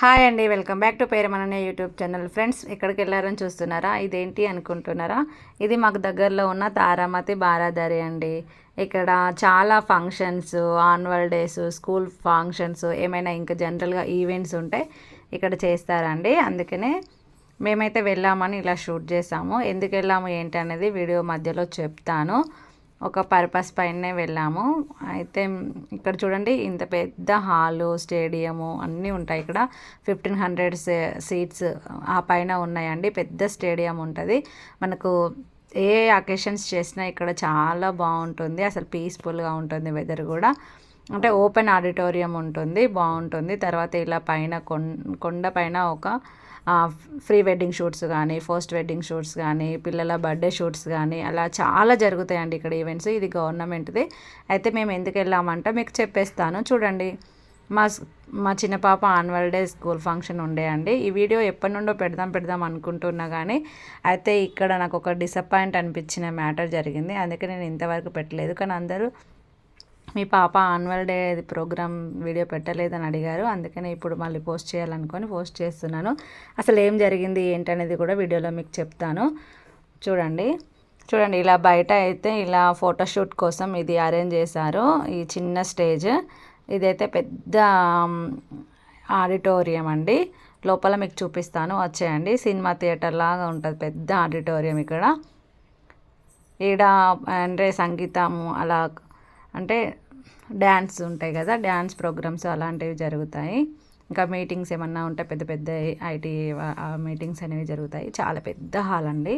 Hi అండి welcome back to పేరమననే YouTube channel. Friends ఎక్కడికి వెళ్ళారని చూస్తున్నారా? ఇదేంటి అనుకుంటున్నారా? ఇది మాకు దగ్గరలో ఉన్న తారామతి బారాదరి అండి. ఇక్కడ చాలా functions annual days school functions ఏమైనా ఇంకా జనరల్గా ఈవెంట్స్ ఉంటే ఇక్కడ చేస్తారండి. అందుకనే మేమైతే వెళ్ళామని ఇలా షూట్ చేసాము. ఎందుకు వెళ్ళాము ఏంటి అనేది వీడియో మధ్యలో చెప్తాను. ఒక పర్పస్ పైనే వెళ్ళాము. అయితే ఇక్కడ చూడండి ఇంత పెద్ద హాలు స్టేడియము అన్నీ ఉంటాయి ఇక్కడ. ఫిఫ్టీన్ హండ్రెడ్ సీట్స్ ఆ పైన ఉన్నాయండి. పెద్ద స్టేడియం ఉంటుంది. మనకు ఏ అకేషన్స్ చేసినా ఇక్కడ చాలా బాగుంటుంది. అసలు పీస్ఫుల్గా ఉంటుంది వెదర్ కూడా. అంటే ఓపెన్ ఆడిటోరియం ఉంటుంది బాగుంటుంది. తర్వాత ఇలా పైన కొండ పైన ఒక ఫ్రీ వెడ్డింగ్ షూట్స్ కానీ ఫస్ట్ వెడ్డింగ్ షూట్స్ కానీ పిల్లల బర్త్డే షూట్స్ కానీ అలా చాలా జరుగుతాయండి ఇక్కడ ఈవెంట్స్. ఇది గవర్నమెంట్ది. అయితే మేము ఎందుకు వెళ్ళామంటే మీకు చెప్పేస్తాను. చూడండి మా మా చిన్న పాప ఆన్యువల్ డే స్కూల్ ఫంక్షన్ ఉండే అండి. ఈ వీడియో ఎప్పటి నుండో పెడదాం పెడదాం అనుకుంటున్నా కానీ అయితే ఇక్కడ నాకు ఒక డిసప్పాయింట్ అనిపించిన మ్యాటర్ జరిగింది. అందుకే నేను ఇంతవరకు పెట్టలేదు. కానీ అందరూ మీ పాప ఆన్యువల్ డే ప్రోగ్రామ్ వీడియో పెట్టలేదని అడిగారు. అందుకనే ఇప్పుడు మళ్ళీ పోస్ట్ చేయాలనుకొని పోస్ట్ చేస్తున్నాను. అసలు ఏం జరిగింది ఏంటనేది కూడా వీడియోలో మీకు చెప్తాను. చూడండి. చూడండి ఇలా బయట అయితే ఇలా ఫోటోషూట్ కోసం ఇది అరేంజ్ చేశారు. ఈ చిన్న స్టేజ్ ఇదైతే పెద్ద um, ఆడిటోరియం అండి. లోపల మీకు చూపిస్తాను. వచ్చేయండి. సినిమా థియేటర్ లాగా ఉంటుంది. పెద్ద ఆడిటోరియం ఇక్కడ. ఈడ అంటే సంగీతము అలా అంటే డ్యాన్స్ ఉంటాయి కదా డ్యాన్స్ ప్రోగ్రామ్స్ అలాంటివి జరుగుతాయి. ఇంకా మీటింగ్స్ ఏమన్నా ఉంటే పెద్ద పెద్ద ఐటీ మీటింగ్స్ అనేవి జరుగుతాయి. చాలా పెద్ద హాల్ అండి.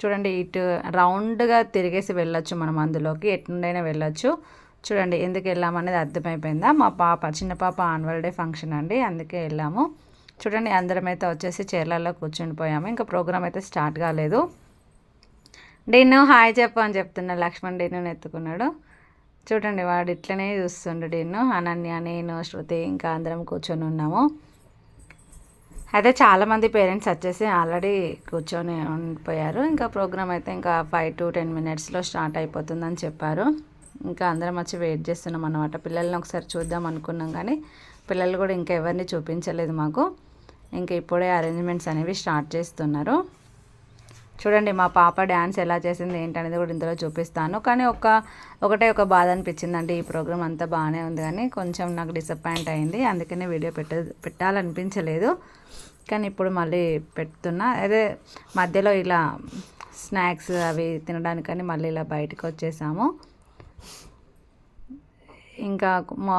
చూడండి ఇటు రౌండ్గా తిరిగేసి వెళ్ళొచ్చు మనం అందులోకి. ఎట్నుండైనా వెళ్ళొచ్చు. చూడండి ఎందుకు వెళ్ళామనేది అర్థమైపోయిందా? మా పాప చిన్న పాప ఆన్యువల్ డే ఫంక్షన్ అండి. అందుకే వెళ్ళాము. చూడండి అందరం అయితే వచ్చేసి చీరలలో కూర్చుని పోయాము. ఇంకా ప్రోగ్రామ్ అయితే స్టార్ట్ కాలేదు. డిన్ను హాయ్ చెప్పు అని చెప్తున్నా. లక్ష్మణ్ డిన్ను ఎత్తుకున్నాడు చూడండి వాడు ఇట్లనే చూస్తుండు డిన్ను అనన్య నేను శృతి ఇంకా అందరం కూర్చొని ఉన్నాము. అయితే చాలామంది పేరెంట్స్ వచ్చేసి ఆల్రెడీ కూర్చొని ఉండిపోయారు. ఇంకా ప్రోగ్రామ్ అయితే ఇంకా ఫైవ్ టు టెన్ మినిట్స్లో స్టార్ట్ అయిపోతుందని చెప్పారు. ఇంకా అందరం వచ్చి వెయిట్ చేస్తున్నాం అనమాట పిల్లల్ని ఒకసారి చూద్దాం అనుకున్నాం కానీ పిల్లలు కూడా ఇంకా ఎవరిని చూపించలేదు మాకు. ఇంకా ఇప్పుడే అరేంజ్మెంట్స్ అనేవి స్టార్ట్ చేస్తున్నారు. చూడండి మా పాప డ్యాన్స్ ఎలా చేసింది ఏంటనేది కూడా ఇందులో చూపిస్తాను. కానీ ఒక ఒకటే ఒక బాధ అనిపించిందండి ఈ ప్రోగ్రామ్ అంతా బాగానే ఉంది కానీ కొంచెం నాకు డిసప్పాయింట్ అయింది. అందుకనే వీడియో పెట్ట పెట్టాలనిపించలేదు. కానీ ఇప్పుడు మళ్ళీ పెడుతున్నా. అదే మధ్యలో ఇలా స్నాక్స్ అవి తినడానికని మళ్ళీ ఇలా బయటకు వచ్చేసాము. ఇంకా మా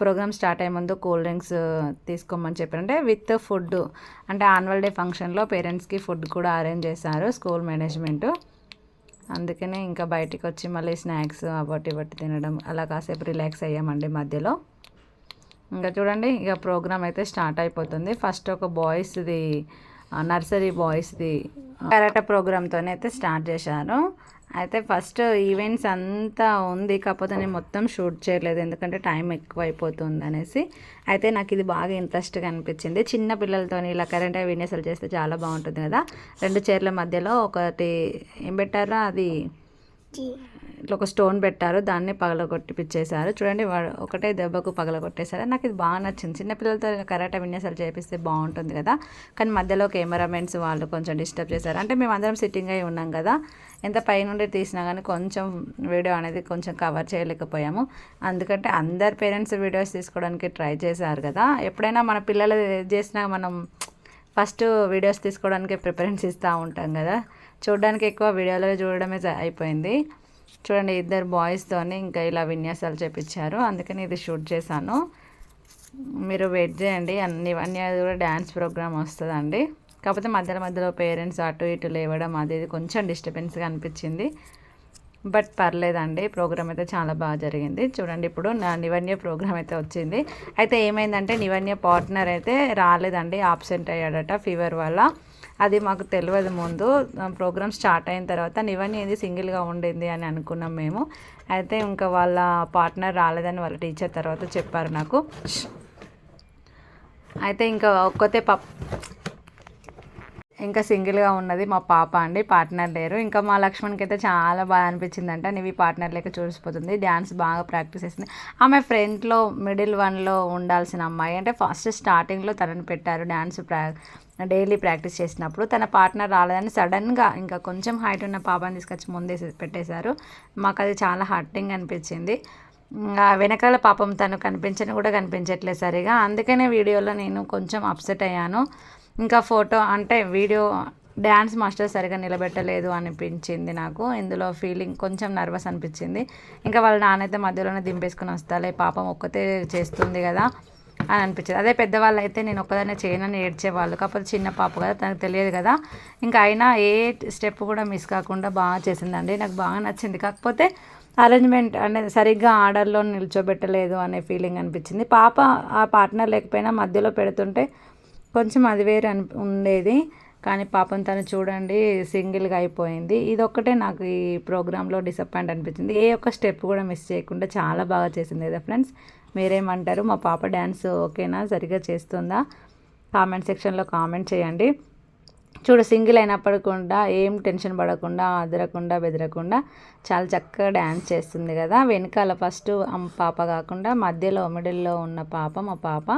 ప్రోగ్రామ్ స్టార్ట్ అయ్యే ముందు కూల్ డ్రింక్స్ తీసుకోమని చెప్పారంటే విత్ ఫుడ్ అంటే ఆన్యువల్ డే ఫంక్షన్లో పేరెంట్స్కి ఫుడ్ కూడా అరేంజ్ చేశారు స్కూల్ మేనేజ్మెంట్. అందుకనే ఇంకా బయటికి వచ్చి మళ్ళీ స్నాక్స్ అవ్వటి బట్టి తినడం అలా కాసేపు రిలాక్స్ అయ్యామండి మధ్యలో. ఇంకా చూడండి ఇక ప్రోగ్రామ్ అయితే స్టార్ట్ అయిపోతుంది. ఫస్ట్ ఒక బాయ్స్ది నర్సరీ బాయ్స్ది కరాట ప్రోగ్రామ్తోనే అయితే స్టార్ట్ చేశారు. అయితే ఫస్ట్ ఈవెంట్స్ అంతా ఉంది కాకపోతే నేను మొత్తం షూట్ చేయలేదు ఎందుకంటే టైం ఎక్కువ అయిపోతుంది అనేసి అయితే నాకు ఇది బాగా ఇంట్రెస్ట్గా అనిపించింది. చిన్న పిల్లలతో ఇలా కరెంట్ విన్యాసాలు చేస్తే చాలా బాగుంటుంది కదా. రెండు చీరల మధ్యలో ఒకటి ఏం పెట్టారా అది? ఇట్లా ఒక స్టోన్ పెట్టారు దాన్ని పగలగొట్టిపిచ్చేశారు. చూడండి ఒకటే దెబ్బకు పగలగొట్టేశారు. నాకు ఇది బాగా నచ్చింది. చిన్నపిల్లలతో కరాట విన్యాసాలు చేపిస్తే బాగుంటుంది కదా. కానీ మధ్యలో కెమెరామెన్స్ వాళ్ళు కొంచెం డిస్టర్బ్ చేశారు. అంటే మేము అందరం సిట్టింగ్ అయి ఉన్నాం కదా. ఎంత పైనుండి తీసినా కానీ కొంచెం వీడియో అనేది కొంచెం కవర్ చేయలేకపోయాము. అందుకంటే అందరు పేరెంట్స్ వీడియోస్ తీసుకోవడానికి ట్రై చేశారు కదా. ఎప్పుడైనా మన పిల్లలు చేసినా మనం ఫస్ట్ వీడియోస్ తీసుకోవడానికి ప్రిఫరెన్స్ ఇస్తూ ఉంటాం కదా. చూడడానికి ఎక్కువ వీడియోలో చూడడమే అయిపోయింది. చూడండి ఇద్దరు బాయ్స్తోని ఇంకా ఇలా విన్యాసాలు చేపించారు. అందుకని ఇది షూట్ చేశాను. మీరు వెయిట్ చేయండి. అన్ని ఇవన్నీ కూడా డ్యాన్స్ ప్రోగ్రామ్ వస్తుందండి. కాకపోతే మధ్యలో మధ్యలో పేరెంట్స్ అటు ఇటు లేవడం అది ఇది కొంచెం డిస్టర్బెన్స్గా అనిపించింది. బట్ పర్లేదండి. ప్రోగ్రామ్ అయితే చాలా బాగా జరిగింది. చూడండి ఇప్పుడు నా నివన్య ప్రోగ్రామ్ అయితే వచ్చింది. అయితే ఏమైందంటే నివన్య పార్ట్నర్ అయితే రాలేదండి. ఆబ్సెంట్ అయ్యాడట ఫీవర్ వల్ల. అది మాకు తెలియదు ముందు. ప్రోగ్రామ్ స్టార్ట్ అయిన తర్వాత నివని ఏది సింగిల్గా ఉండింది అని అనుకున్నాం మేము. అయితే ఇంకా వాళ్ళ పార్ట్నర్ రాలేదని వాళ్ళ టీచర్ తర్వాత చెప్పారు నాకు. అయితే ఇంకా ఒక్కతే పప్ ఇంకా సింగిల్గా ఉన్నది మా పాప అండి పార్ట్నర్ లేరు. ఇంకా మా లక్ష్మణ్కి అయితే చాలా బాగా అనిపించిందంట. నీవి పార్ట్నర్ లేక చూసిపోతుంది. డ్యాన్స్ బాగా ప్రాక్టీస్ చేసింది. ఆమె ఫ్రంట్లో మిడిల్ వన్లో ఉండాల్సిన అమ్మాయి. అంటే ఫస్ట్ స్టార్టింగ్లో తనని పెట్టారు డ్యాన్స్ ప్రా డైలీ ప్రాక్టీస్ చేసినప్పుడు. తన పార్ట్నర్ రాలేదని సడన్గా ఇంకా కొంచెం హైట్ ఉన్న పాపని తీసుకొచ్చి ముందే పెట్టేశారు. మాకు అది చాలా హర్టింగ్ అనిపించింది. ఇంకా వెనకాల పాపం తను కనిపించని కూడా కనిపించట్లేదు సరిగా. అందుకనే వీడియోలో నేను కొంచెం అప్సెట్ అయ్యాను. ఇంకా ఫోటో అంటే వీడియో డ్యాన్స్ మాస్టర్ సరిగా నిలబెట్టలేదు అనిపించింది నాకు. ఇందులో ఫీలింగ్ కొంచెం నర్వస్ అనిపించింది. ఇంకా వాళ్ళ నాన్నైతే మధ్యలోనే దింపేసుకుని వస్తాలే పాపం ఒక్కతే చేస్తుంది కదా అని అనిపించింది. అదే పెద్దవాళ్ళు అయితే నేను ఒక్కదాన్నే చేయనని ఏడ్చేవాళ్ళు. కాకపోతే చిన్న పాప కదా తనకు తెలియదు కదా. ఇంకా అయినా ఏ స్టెప్ కూడా మిస్ కాకుండా బాగా చేసిందండి. నాకు బాగా నచ్చింది. కాకపోతే అరేంజ్మెంట్ అనేది సరిగ్గా ఆర్డర్లో నిల్చోబెట్టలేదు అనే ఫీలింగ్ అనిపించింది. పాప ఆ పార్ట్నర్ లేకపోయినా మధ్యలో పెడుతుంటే కొంచెం అది వేరే అని ఉండేది. కానీ పాపం తను చూడండి సింగిల్గా అయిపోయింది. ఇది ఒక్కటే నాకు ఈ ప్రోగ్రాంలో డిసప్పాయింట్ అనిపించింది. ఏ ఒక్క స్టెప్ కూడా మిస్ చేయకుండా చాలా బాగా చేసింది కదా ఫ్రెండ్స్. మీరేమంటారు? మా పాప డ్యాన్స్ ఓకేనా? సరిగ్గా చేస్తుందా? కామెంట్ సెక్షన్లో కామెంట్ చేయండి. చూడు సింగిల్ అయినప్పటికుండా ఏం టెన్షన్ పడకుండా అదరకుండా బెదరకుండా చాలా చక్కగా డ్యాన్స్ చేస్తుంది కదా. వెనకాల ఫస్ట్ పాప కాకుండా మధ్యలో మిడిల్లో ఉన్న పాప మా పాప.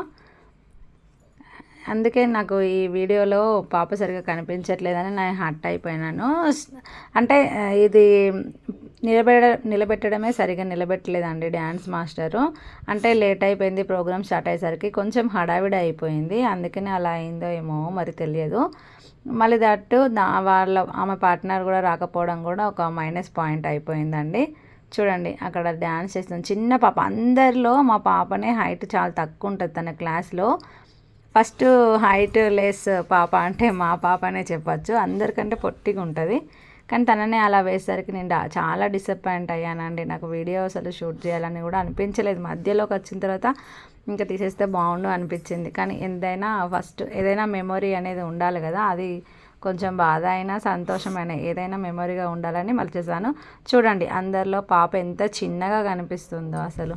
అందుకే నాకు ఈ వీడియోలో పాప సరిగా కనిపించట్లేదని నేను హట్ అయిపోయినాను. అంటే ఇది నిలబెడ నిలబెట్టడమే సరిగా నిలబెట్టలేదండి డ్యాన్స్ మాస్టరు. అంటే లేట్ అయిపోయింది ప్రోగ్రామ్ స్టార్ట్ అయ్యేసరికి కొంచెం హడావిడి అయిపోయింది. అందుకని అలా అయిందో ఏమో మరి తెలియదు. మళ్ళీ దట్టు వాళ్ళ ఆమె పార్ట్నర్ కూడా రాకపోవడం కూడా ఒక మైనస్ పాయింట్ అయిపోయిందండి. చూడండి అక్కడ డ్యాన్స్ చేస్తుంది చిన్న పాప. అందరిలో మా పాపనే హైట్ చాలా తక్కువ ఉంటుంది తన క్లాస్లో ఫస్ట్ హైట్ లెస్ పాప అంటే మా పాపనే చెప్పచ్చు. అందరికంటే పొట్టిగా ఉంటుంది. కానీ తననే అలా వేసేసరికి నేను చాలా డిసప్పాయింట్ అయ్యానండి. నాకు వీడియో అసలు షూట్ చేయాలని కూడా అనిపించలేదు. మధ్యలోకి వచ్చిన తర్వాత ఇంకా తీసేస్తే బాగుండు అనిపించింది. కానీ ఎంతైనా ఫస్ట్ ఏదైనా మెమొరీ అనేది ఉండాలి కదా. అది కొంచెం బాధ అయినా సంతోషమైన ఏదైనా మెమొరీగా ఉండాలని మలిచేసాను చూడండి అందరిలో పాప ఎంత చిన్నగా కనిపిస్తుందో అసలు.